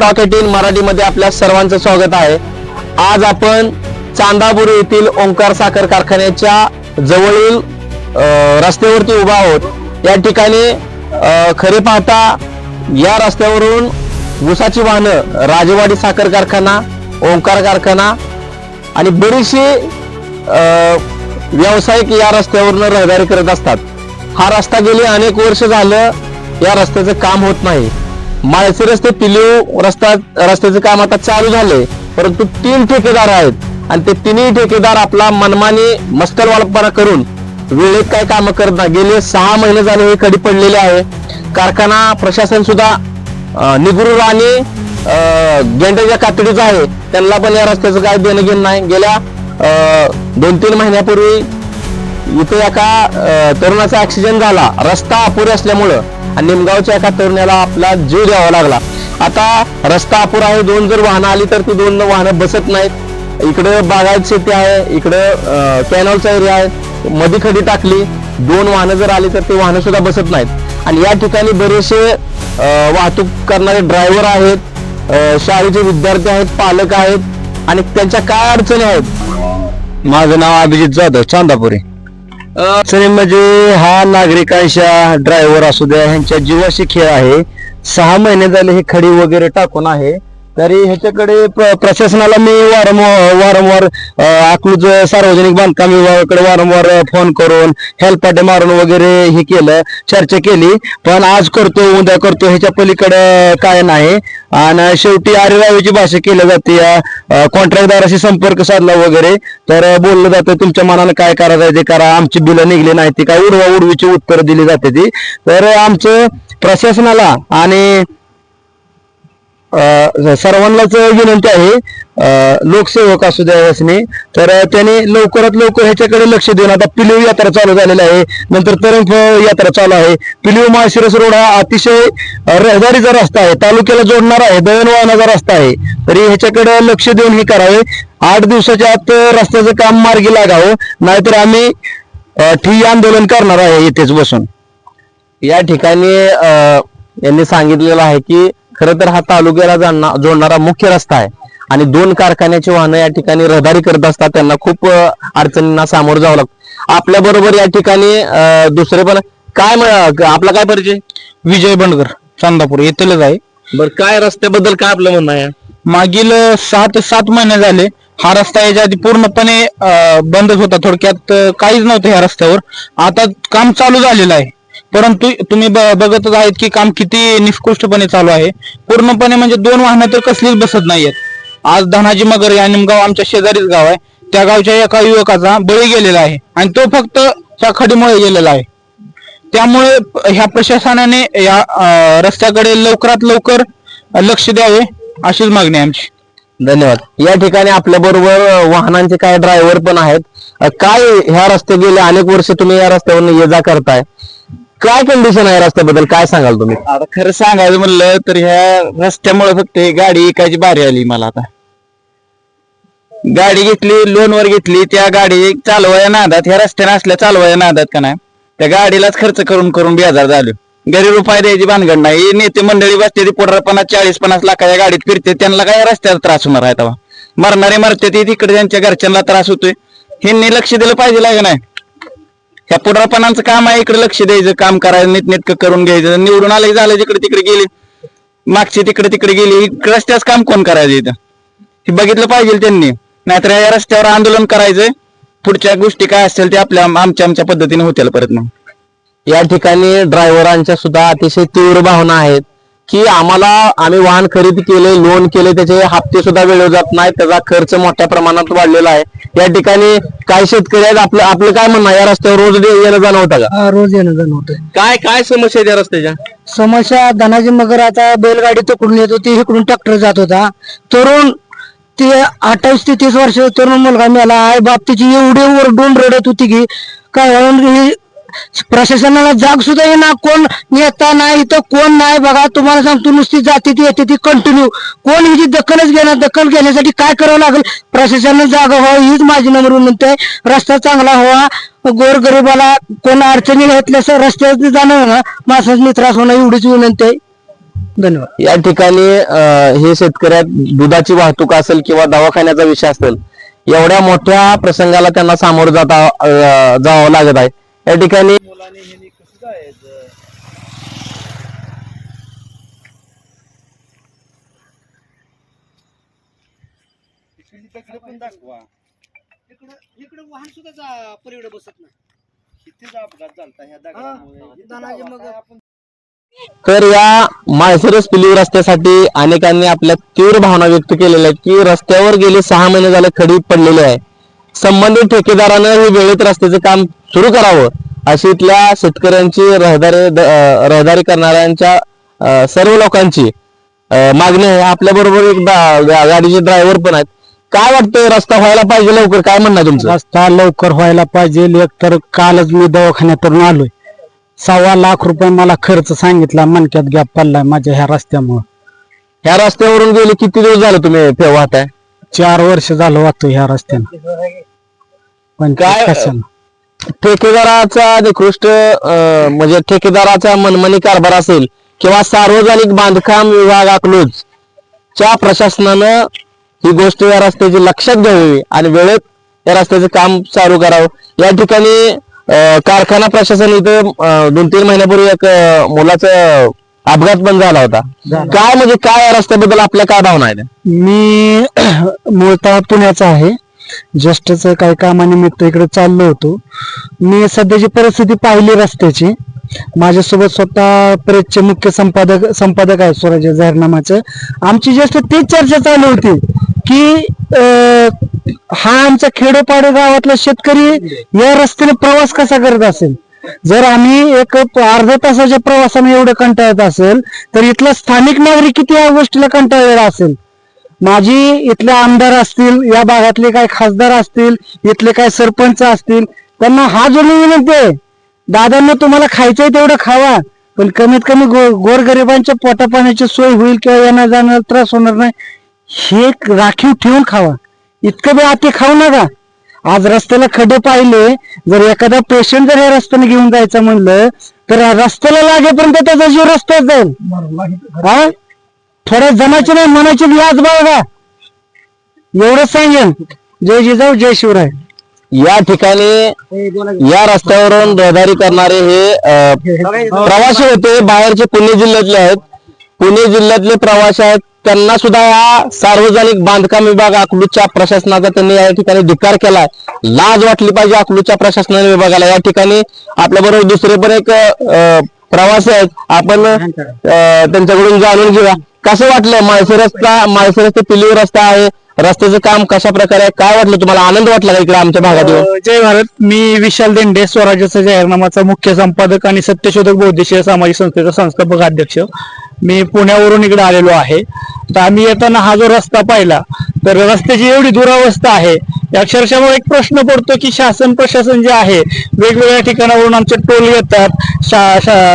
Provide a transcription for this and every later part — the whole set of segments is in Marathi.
टॉक मराठीमध्ये आपल्या सर्वांचं स्वागत आहे. आज आपण चांदापूर येथील ओंकार साखर कारखान्याच्या जवळील रस्त्यावरती उभा आहोत. या ठिकाणी खरे पाहता या रस्त्यावरून ऊसाची वाहनं राजवाडी साखर कारखाना ओंकार कारखाना आणि बरीचशी व्यावसायिक या रस्त्यावरून रहदारी करत असतात. हा रस्ता गेली अनेक वर्ष झालं या रस्त्याचं काम होत नाही. माळशी रस्ते पिलीव रस्ता रस्त्याचं काम आता चालू झालंय. परंतु तीन ठेकेदार आहेत. आणि ते तिन्ही ठेकेदार आपला मनमानी मस्कलवाळपणा करून वेळेत काय कामं करत नाही. गेले सहा महिने झाले हे कडी पडलेले आहे. कारखाना प्रशासन सुद्धा निगरूर आणि गेंडाच्या गेंड्याच्या कातडीचं आहे. त्यांना पण या रस्त्याचं काय देणं घेणं नाही. गेल्या दोन तीन महिन्यापूर्वी इथे एका तरुणाचा ऍक्सिडेंट झाला. रस्ता अपुरे असल्यामुळं. आणि निमगावच्या एका तरुणाला आपला जीव द्यावा लागला. आता रस्ता अपुरा आहे दोन जर वाहनं आली तर ती दोन वाहनं बसत नाहीत. इकडं बागायत शेती आहे इकडं कॅनॉलचा एरिया आहे. मध्ये खडी टाकली. दोन वाहनं जर आली तर ती वाहनं सुद्धा बसत नाहीत. आणि या ठिकाणी बरेचसे वाहतूक करणारे ड्रायव्हर आहेत शाळेचे विद्यार्थी आहेत पालक आहेत. आणि त्यांच्या काय अडचणी आहेत? माझं नाव अभिजित जाधव चांदापुरी. अडचणी म्हणजे हा नागरिकांच्या ड्रायव्हर असू द्या ह्यांच्या जीवाशी खेळ आहे. सहा महिने झाले हे खडी वगैरे टाकून आहे. तरी ह्याच्याकडे प्र- प्रशासनाला मी वारंवार वारंवार सार्वजनिक बांधकाम विभागाकडे वारंवार फोन करून हेल्पाटे मारून वगैरे हे केलं चर्चा केली. पण आज करतो उद्या करतो ह्याच्या पलीकडे काय नाही. आणि शेवटी आरेरावीची भाषा केली जाते या कॉन्ट्रॅक्टदाराशी संपर्क साधला वगैरे. तर बोललं जातं तुमच्या मनाला काय करायचं ते करा आमची बिलं निघली नाही ती काय उडवा उडवीची उत्तर दिली जाते ती. तर आमचं प्रशासनाला आणि सर्वांनाच विनंती आहे लोकसेवक असू द्या यासनी तर त्याने लवकरात लवकर ह्याच्याकडे लक्ष देऊन आता पिलिव यात्रा चालू झालेली आहे नंतर तरंग यात्रा चालू आहे. पिलिव माळशिरस रोड हा अतिशय रहदारीचा रस्ता आहे तालुक्याला जोडणारा आहे दळणवळणाचा रस्ता आहे. तरी ह्याच्याकडे लक्ष देऊन हे करावे. आठ दिवसाच्या आत रस्त्याचं काम मार्गी लागावं नाहीतर आम्ही ठी आंदोलन करणार आहे येथेच बसून. या ठिकाणी यांनी सांगितलेलं आहे की खरं तर हा तालुक्याला जोडणारा मुख्य रस्ता आहे. आणि दोन कारखान्याची वाहनं या ठिकाणी रहदारी करत असतात त्यांना खूप अडचणींना सामोरं जावं लागतं. आपल्या बरोबर या ठिकाणी दुसरे पण काय आपला काय परिचय? विजय बंडकर चांदापूर येथीलच आहे. बर काय रस्त्याबद्दल काय आपलं म्हणणं आहे? मागील सहा ते सात महिने झाले हा रस्ता याच्या आधी पूर्णपणे बंदच होता. थोडक्यात काहीच नव्हतं ह्या रस्त्यावर. आता काम चालू झालेलं आहे. परंतु तुम्ही बघतच आहेत की काम किती निष्कृष्टपणे चालू आहे. पूर्णपणे म्हणजे दोन वाहनं तर कसलीच बसत नाहीयेत. आज धनाजी मगर या निमगाव आमच्या शेजारीच गाव आहे. त्या गावच्या एका युवकाचा बळी गेलेला आहे आणि तो फक्त त्या खडीमुळे गेलेला आहे. त्यामुळे ह्या प्रशासनाने या रस्त्याकडे लवकरात लवकर लक्ष द्यावे अशीच मागणी आमची. धन्यवाद. या ठिकाणी आपल्या बरोबर वाहनांचे काय ड्रायव्हर पण आहेत. काय ह्या रस्ते गेले अनेक वर्ष तुम्ही या रस्त्यावर ये जा करताय. काय कंडिशन आहे रस्त्याबद्दल? काय सांगाल तुम्ही? आता खरं सांगायचं म्हणलं तर ह्या रस्त्यामुळे फक्त ही गाडी एकाची भारी आली मला आता. गाडी घेतली लोनवर घेतली त्या गाडी चालवाया नादात ह्या रस्त्याने असल्या चालवाया नादात का नाही? त्या गाडीलाच खर्च करून करून बेजार झालो. घरी रुपये द्यायची भानगड नाही. नेते मंडळी बसते ती पन्नास चाळीस पन्नास लाखाच्या गाडीत फिरते त्यांना काय रस्त्याचा त्रास होणार आहे तेव्हा? मरणारे मरते तिकडे त्यांच्या घरच्यांना त्रास होतोय. ह्यांनी लक्ष दिलं पाहिजे का नाही? ह्या पुढारपणाचं काम आहे इकडे लक्ष द्यायचं काम करायचं नीटनेटकं करून घ्यायचं. निवडून आलं झालं जिकडे तिकडे गेले. मागची तिकडे तिकडे गेली इकडे रस्त्याच काम कोण करायचं इथं? हे बघितलं पाहिजे त्यांनी. नाहीतर या रस्त्यावर आंदोलन करायचं पुढच्या गोष्टी काय असतील ते आपल्या आमच्या आमच्या पद्धतीने होतील परत मग. या ठिकाणी ड्रायव्हरांच्या सुद्धा अतिशय तीव्र भावना आहेत की आम्हाला आम्ही वाहन खरेदी केले लोन केले त्याचे हप्ते सुद्धा वेळेवर जात नाही त्याचा खर्च मोठ्या प्रमाणात वाढलेला आहे. या ठिकाणी काही शेतकरी आहेत? आपलं आपलं काय म्हणणं आहे? या रस्त्यावर रोज येणं जाणं होतं का? हा, रोज येणं जाणं होतं काय काय समस्या आहे त्या रस्त्याच्या? समस्या धनाजी मगर आता बैलगाडी तकडून येत होती इकडून ट्रॅक्टर जात होता. तरुण ते अठ्ठावीस ते तीस वर्ष तरुण मुलगा मेला. आई बाप तिची एवढी ओरडून रडत होती की काय ही प्रशासनाला जाग सुद्धा येणार कोण नेता नाही इथं कोण नाही बघा. तुम्हाला सांगतो नुसती जाते ती येते ती कंटिन्यू कोण हिची दखलच घेणार? दखल घेण्यासाठी काय करावं लागेल? प्रशासनाला जागा व्हावं हीच माझी नंबर विनंती आहे. रस्ता चांगला व्हावा. गोरगरिबाला कोण अडचणी घेतल्या रस्त्यावर जाणं ना माणसांनी त्रास होणं एवढीच विनंती आहे. धन्यवाद. या ठिकाणी हे शेतकऱ्या दुधाची वाहतूक असेल किंवा दवाखान्याचा विषय असेल एवढ्या मोठ्या प्रसंगाला त्यांना सामोरं जाता जावं लागत आहे. या ठिकाणी इकडे वाहन सुद्धा पलीकडे बसत नाही. तर या माळशिरस पिलीव रस्त्यासाठी अनेकांनी आपल्या तीव्र भावना व्यक्त केलेल्या आहेत की रस्त्यावर गेले सहा महिने झाले खडी पडलेले आहे. संबंधित ठेकेदारानं हे वेळेत रस्त्याचं काम सुरू करावं अशी इथल्या शेतकऱ्यांची रहदारी रहदारी करणाऱ्यांच्या सर्व लोकांची मागणी आहे. आपल्या बरोबर एक गाडीचे ड्रायव्हर पण आहेत. काय वाटतं रस्ता व्हायला पाहिजे लवकर? काय म्हणणं तुमचं? रस्ता लवकर व्हायला पाहिजे. एक तर कालच मी दवाखान्यातून आलोय. सव्वा लाख रुपये मला खर्च सांगितला. मनक्यात गॅप पडलाय माझ्या ह्या रस्त्यामुळे. ह्या रस्त्यावरून गेले किती दिवस झाले तुम्ही वाहताय चार वर्ष झालं वाहतो ह्या रस्त्यानं. पण काय- ठेकेदाराचा निकृष्ट अं, म्हणजे ठेकेदाराचा मनमानी कारभार असेल किंवा सार्वजनिक बांधकाम विभाग अकलूज च्या प्रशासनानं ही गोष्ट या रस्त्याची लक्षात घ्यावी आणि वेळेत या रस्त्याचं काम चालू करावं. या ठिकाणी अं, कारखाना प्रशासन इथं अं, दोन तीन महिन्यापूर्वी एक अं, मुलाचा अपघात पण झाला होता. काय म्हणजे काय या रस्त्याबद्दल आपल्या काय भावना आहेत? मी मूळतः पुण्याचा आहे. ज्येष्ठच काही कामानिमित्त इकडे चाललो होतो. मी सध्याची परिस्थिती पाहिली रस्त्याची. माझ्यासोबत स्वतः प्रेसचे मुख्य संपादक संपादक आहेत स्वराज्य जाहीरनामाचं. आमची ज्येष्ठ तीच चर्चा चालू होती की अं, हा आमचा खेडोपाडे गावातला शेतकरी या रस्त्याने प्रवास कसा करत असेल? जर आम्ही एक अर्ध्या तासाच्या प्रवासाने एवढं कंटाळत असेल तर इथला स्थानिक नागरिक किती या गोष्टीला कंटाळलेला असेल? माझी इथले आमदार असतील या भागातले काही खासदार असतील इथले काही सरपंच असतील त्यांना हा जोडून विनंती आहे. दादांना तुम्हाला खायचंय तेवढं खावा पण कमीत कमी गो गोरगरिबांच्या पोटापाण्याची सोय होईल किंवा येण्या जाण्याला त्रास होणार नाही हे एक राखीव ठेवून खावा. इतकं बी आते खाऊ नका. आज रस्त्याला खड्डे पाहिले जर एखादा पेशंट जर या रस्त्याने घेऊन जायचं म्हणलं तर रस्त्याला लागेपर्यंत त्याचा जीव रस्त्यात जाईल. हा? थोड्या जमायचे नाही मनाची लाज बघा एवढंच सांगेन. जय जिजाऊ जय शिवराय. या ठिकाणी या रस्त्यावरून रहदारी करणारे हे अ, प्रवासी होते. बाहेरचे पुणे जिल्ह्यातले आहेत. पुणे जिल्ह्यातले प्रवासी आहेत. त्यांना सुद्धा या सार्वजनिक बांधकाम विभाग अकलूजच्या प्रशासनाचा त्यांनी या ठिकाणी धिक्कार केलाय. लाज वाटली पाहिजे अकलूजच्या प्रशासनाने विभागाला. या ठिकाणी आपल्या बरोबर दुसरे पण एक अ, प्रवासी आहेत. आपण अ, त्यांच्याकडून जाणून घेऊया. कसं वाटलं? माळशी रस्ता माळशी रस्ते पिलीव रस्ता आहे. रस्त्याचं काम कशा प्रकारे काय वाटलं तुम्हाला? आनंद वाटला का इकडे आमच्या भागात? येऊन? जय भारत. मी विशाल देंडे स्वराज्याचा जाहीरनामाचा मुख्य संपादक आणि सत्यशोधक बौद्धिशीय सामाजिक संस्थेचा संस्थापक अध्यक्ष. मी पुण्यावरून इकडे आलेलो आहे. तर आम्ही येताना हा जो रस्ता पाहिला तर रस्त्याची एवढी दुरावस्था आहे. अक्षरशः मग एक प्रश्न पडतो की शासन प्रशासन जे आहे वेगवेगळ्या ठिकाणावरून आमचे टोल घेतात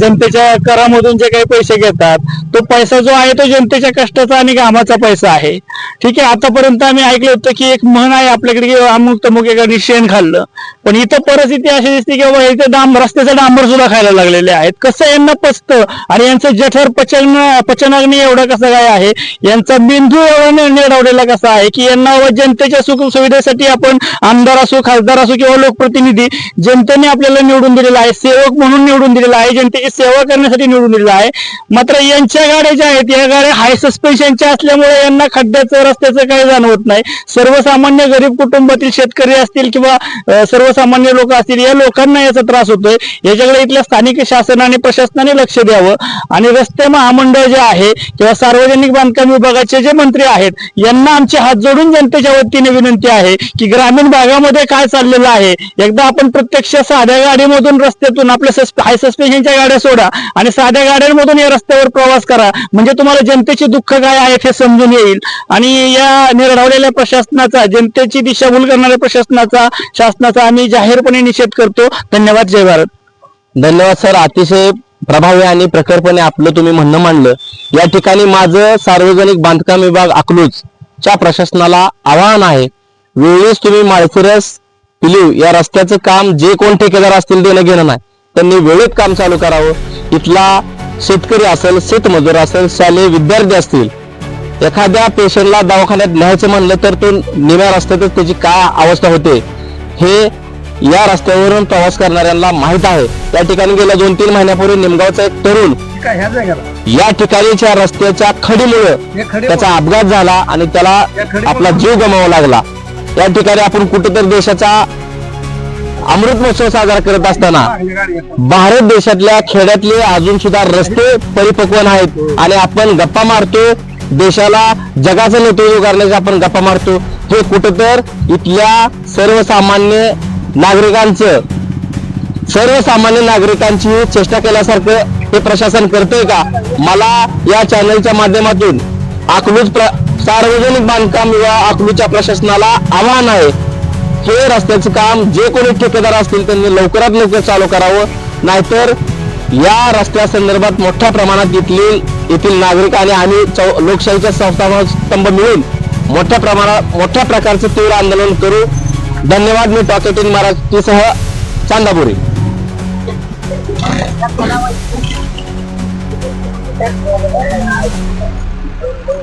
जनतेच्या करामधून जे काही पैसे घेतात तो पैसा जो आहे तो जनतेच्या कष्टाचा आणि कामाचा पैसा आहे. ठीक आहे आतापर्यंत आम्ही ऐकलं होतं की एक म्हण आहे आपल्याकडे की अमुक तमुक एखादी शेण खाल्लं. पण इथं परिस्थिती अशी दिसते की बाबा इथं डांब रस्त्याचं डांबर सुद्धा खायला लागलेले आहेत. कसं यांना पचतं? आणि यांचं जठर पचन पचनाग्नी एवढं कसं काय आहे? यांचा बिंदू एवढा नि- निवडवलेला कसा आहे की यांना व जनतेच्या सुख सुविधेसाठी आपण आमदार असो खासदार असो किंवा लोकप्रतिनिधी जनतेने आपल्याला निवडून दिलेला आहे. सेवक म्हणून निवडून दिलेला आहे. जनतेची सेवा करण्यासाठी निवडून दिलेला आहे. मात्र यांच्या गाड्या ज्या आहेत या गाड्या हाय सस्पेन्शनच्या असल्यामुळे यांना खड्ड्याचं रस्त्याचं काही जाणवत नाही. सर्वसामान्य गरीब कुटुंबातील शेतकरी असतील किंवा सर्व सर्वसामान्य लोक असतील या लोकांना याचा त्रास होतोय. याच्याकडे इथल्या स्थानिक शासन आणि प्रशासनाने लक्ष द्यावं. आणि रस्ते महामंडळ जे आहे किंवा सार्वजनिक बांधकाम विभागाचे जे मंत्री आहेत यांना आमचे हात जोडून जनतेच्या वतीने विनंती आहे की ग्रामीण भागामध्ये काय चाललेलं आहे. एकदा आपण प्रत्यक्ष साध्या गाडीमधून रस्त्यातून आपल्या हाय सस्पेन्शनच्या गाड्या सोडा आणि साध्या गाड्यांमधून या रस्त्यावर प्रवास करा. म्हणजे तुम्हाला जनतेचे दुःख काय आहेत हे समजून येईल. आणि या निर्ढवलेल्या प्रशासनाचा जनतेची दिशाभूल करणाऱ्या प्रशासनाचा शासनाचा आम्ही जाहीरपणे निषेध करतो. धन्यवाद जय भारत. धन्यवाद सर. अतिशय प्रभावी आणि प्रखरपणे आपलं तुम्ही म्हणणं मांडलं. या ठिकाणी माझं सार्वजनिक बांधकाम विभाग अकलूज च्या प्रशासनाला आवाहन आहे. वेळेस तुम्ही माळशिरस पिलीव या रस्त्याचं काम जे कोण ठेकेदार असतील देणं घेणं नाही. त्यांनी वेळेत काम चालू करावं. इथला शेतकरी असेल शेतमजूर असेल शालेय विद्यार्थी असतील एखाद्या पेशंटला दवाखान्यात न्यायचं म्हणलं तर तो निम्या रस्त्यातच त्याची काय अवस्था होते हे या रस्त्यावरून प्रवास करणाऱ्यांना माहीत आहे. या ठिकाणी गेल्या दोन तीन महिन्यापूर्वी निमगावचा एक तरुण या ठिकाणीच्या रस्त्याच्या खडीमुळे त्याचा अपघात झाला आणि त्याला आपला जीव गमावा लागला. या ठिकाणी आपण कुठेतरी देशाचा अमृत महोत्सव साजरा करत असताना भारत देशातल्या खेड्यातले अजून सुद्धा रस्ते परिपक्व नाहीत आणि आपण गप्पा मारतो. देशाला जगाचं नेतृत्व करण्याचे आपण गप्पा मारतो. हे कुठंतर इथल्या सर्वसामान्य नागरिकांचं सर्वसामान्य नागरिकांची चेष्टा केल्यासारखं हे प्रशासन करतंय का? मला या चॅनलच्या माध्यमातून अकलूज सार्वजनिक बांधकाम या अकलूजच्या प्रशासनाला आव्हान आहे. हे रस्त्याचं काम जे कोणी ठेकेदार असतील त्यांनी लवकरात लवकर चालू करावं. नाहीतर या रस्त्या संदर्भात मोठ्या प्रमाणात येथील येथील नागरिक आणि आम्ही चौ- लोकशाहीच्या संस्थापन स्तंभ मिळून मोठ्या प्रमाणात मोठ्या प्रकारचं तीव्र आंदोलन करू. धन्यवाद मी टॉकेट इन मराठीसह चांदापुरी Thank you.